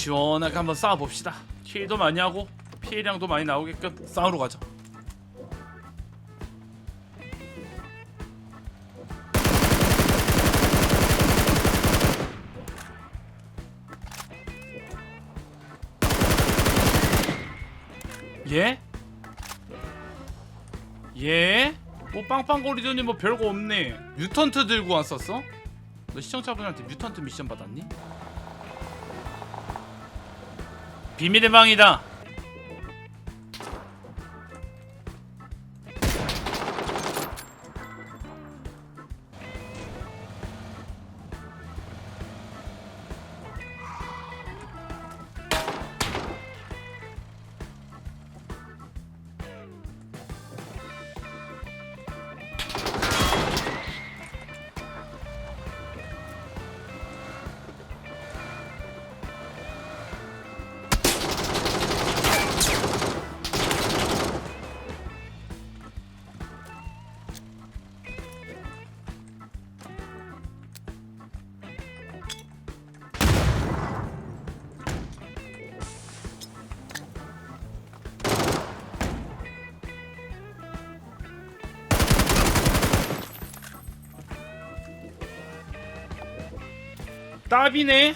시원하게 한번 싸워봅시다 킬도 많이 하고 피해량도 많이 나오게끔 싸우러 가자 예? 예? 뭐 빵빵거리더니 뭐 별거 없네 뮤턴트 들고 왔었어? 너 시청자분한테 뮤턴트 미션 받았니? 비밀의 방이다 따비네.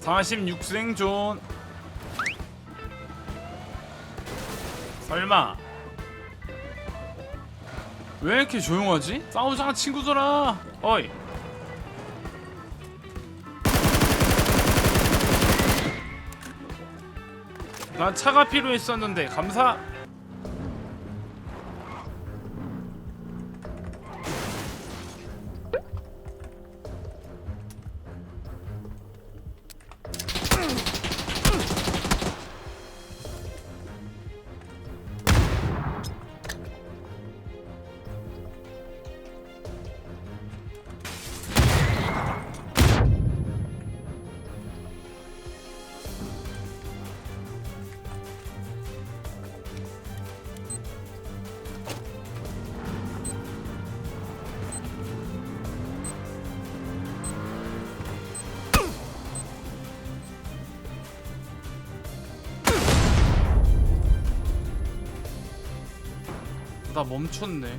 46생존. 설마. 왜 이렇게 조용하지? 싸우자 친구들아 어이. 난 차가 필요했었는데 감사 나 멈췄네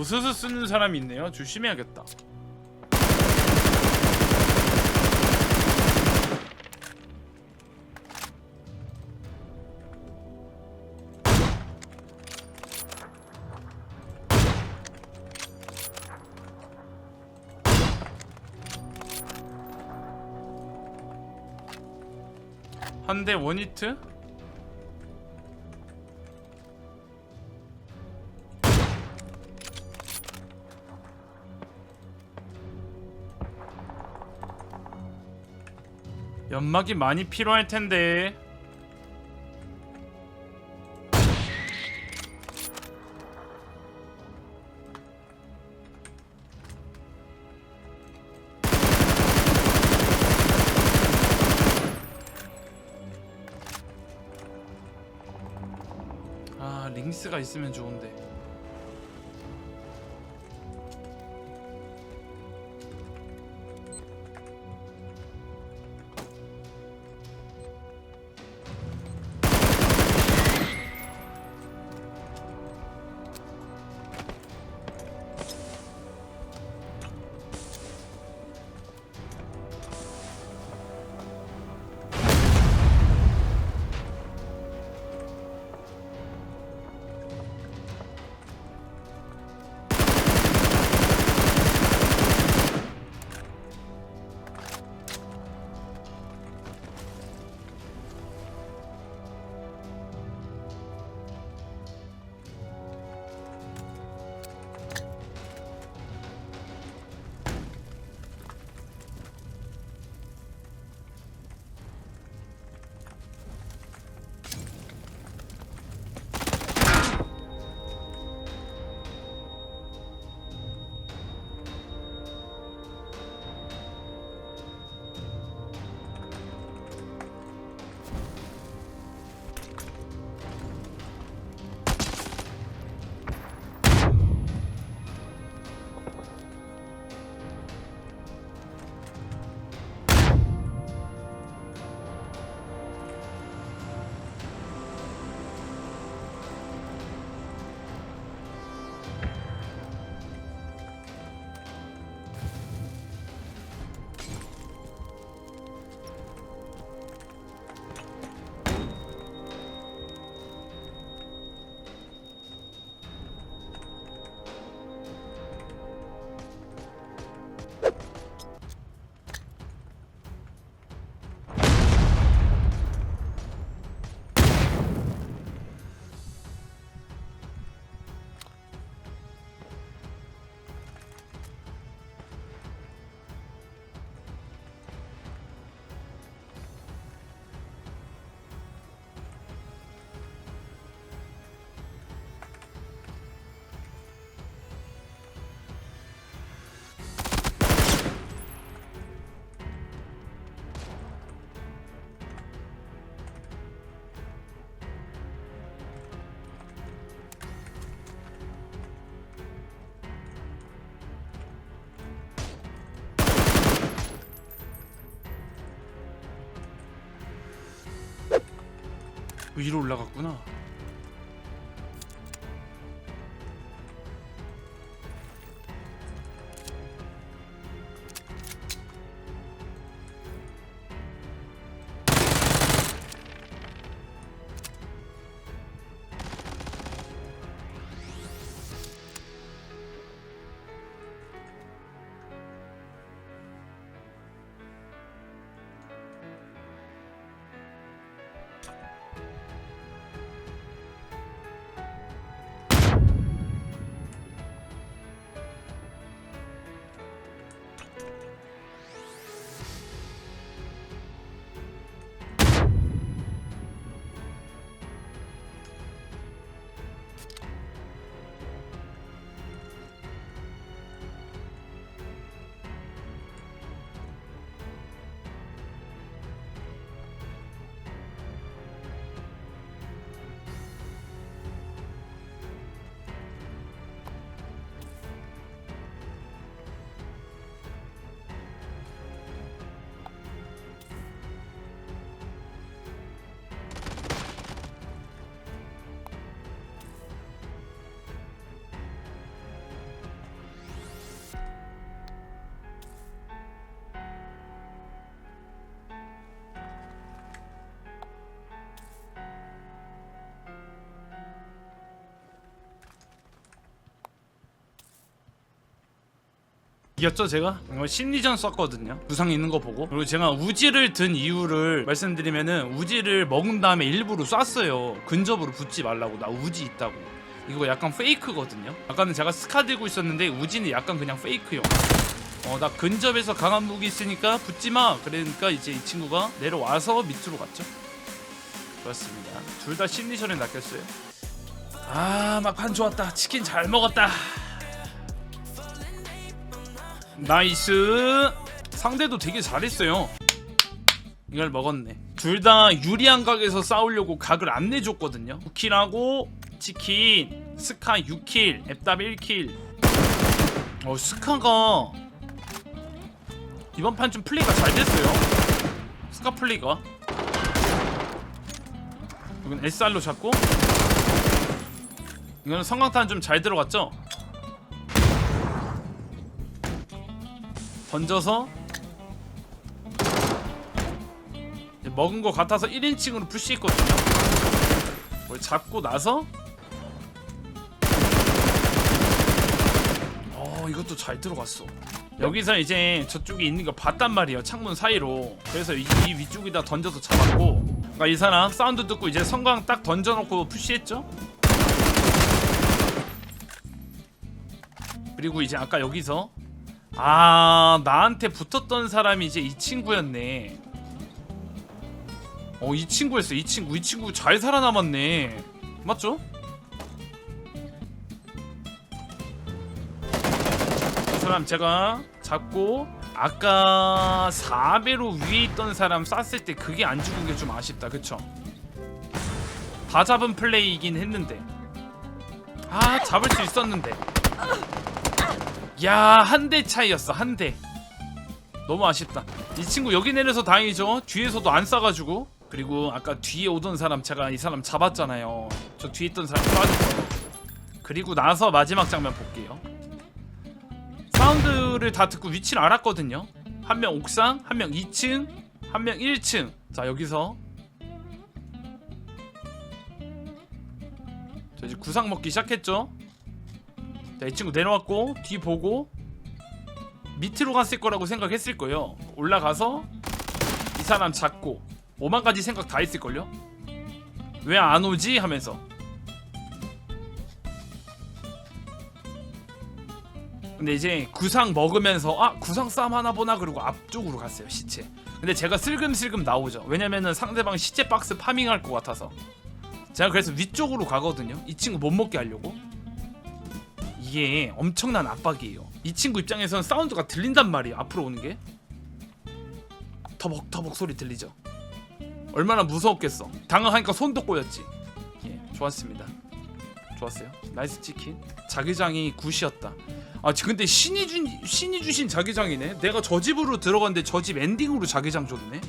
부스스 쓰는 사람이 있네요 조심해야겠다 한 대 원히트? 연막이 많이 필요할 텐데. 아, 링스가 있으면 좋은데. 위로 올라갔구나. 이겼죠 제가? 이거 심리전 썼거든요. 부상 있는 거 보고. 그리고 제가 우지를 든 이유를 말씀드리면은 우지를 먹은 다음에 일부러 쐈어요. 근접으로 붙지 말라고. 나 우지 있다고. 이거 약간 페이크거든요. 아까는 제가 스카 들고 있었는데 우지는 약간 그냥 페이크용 어 나 근접에서 강한 무기 있으니까 붙지마. 그러니까 이제 이 친구가 내려와서 밑으로 갔죠. 그렇습니다. 둘 다 심리전에 낚였어요. 아 막판 좋았다. 치킨 잘 먹었다 나이스. 상대도 되게 잘했어요. 이걸 먹었네. 둘 다 유리한 각에서 싸우려고 각을 안 내줬거든요. 9킬하고 치킨 스카 6킬 앱답 1킬. 어 스카가 이번 판 좀 플레이가 잘 됐어요. 스카 플레이가. 이건 SR로 잡고. 이거는 성광탄 좀 잘 들어갔죠 던져서 먹은 거 같아서 1인칭으로 푸시 했거든요. 그걸 잡고 나서 어 이것도 잘 들어갔어. 여기서 이제 저쪽에 있는 거 봤단 말이에요. 창문 사이로. 그래서 이, 이 위쪽에다 던져서 잡았고. 그러니까 이 사람 사운드 듣고 이제 성광 딱 던져놓고 푸시했죠. 그리고 이제 아까 여기서 아 나한테 붙었던 사람이 이제 이 친구였네. 어 이 친구였어. 이 친구 이 친구 잘 살아남았네. 맞죠? 이 사람 제가 잡고 아까 4배로 위에 있던 사람 쐈을 때 그게 안 죽은 게 좀 아쉽다. 그쵸? 다 잡은 플레이이긴 했는데. 아 잡을 수 있었는데 야, 한 대 차이였어, 한 대. 너무 아쉽다. 이 친구 여기 내려서 다행이죠. 뒤에서도 안 싸가지고. 그리고 아까 뒤에 오던 사람 제가 이 사람 잡았잖아요. 저 뒤에 있던 사람 빠졌어. 그리고 나서 마지막 장면 볼게요. 사운드를 다 듣고 위치를 알았거든요. 한 명 옥상, 한 명 2층, 한 명 1층. 자, 여기서 자, 이제 구상 먹기 시작했죠. 자, 이 친구 내려왔고 뒤 보고 밑으로 갔을 거라고 생각했을 거예요. 올라가서 이 사람 잡고 5만 가지 생각 다 했을 걸요. 왜 안 오지 하면서. 근데 이제 구상 먹으면서 아 구상 싸움 하나 보나 그러고 앞쪽으로 갔어요 시체. 근데 제가 슬금슬금 나오죠. 왜냐면은 상대방 시체 박스 파밍할 것 같아서. 제가 그래서 위쪽으로 가거든요. 이 친구 못 먹게 하려고. 이게 엄청난 압박이에요. 이 친구 입장에서는 사운드가 들린단 말이에요. 앞으로 오는 게 터벅터벅 소리 들리죠. 얼마나 무서웠겠어. 당황하니까 손도 꼬였지. 예, 좋았습니다. 좋았어요. 나이스 치킨. 자기장이 굿이었다. 아, 지- 근데 신이 준 신이 주신 자기장이네. 내가 저 집으로 들어갔는데 저 집 엔딩으로 자기장 줬네.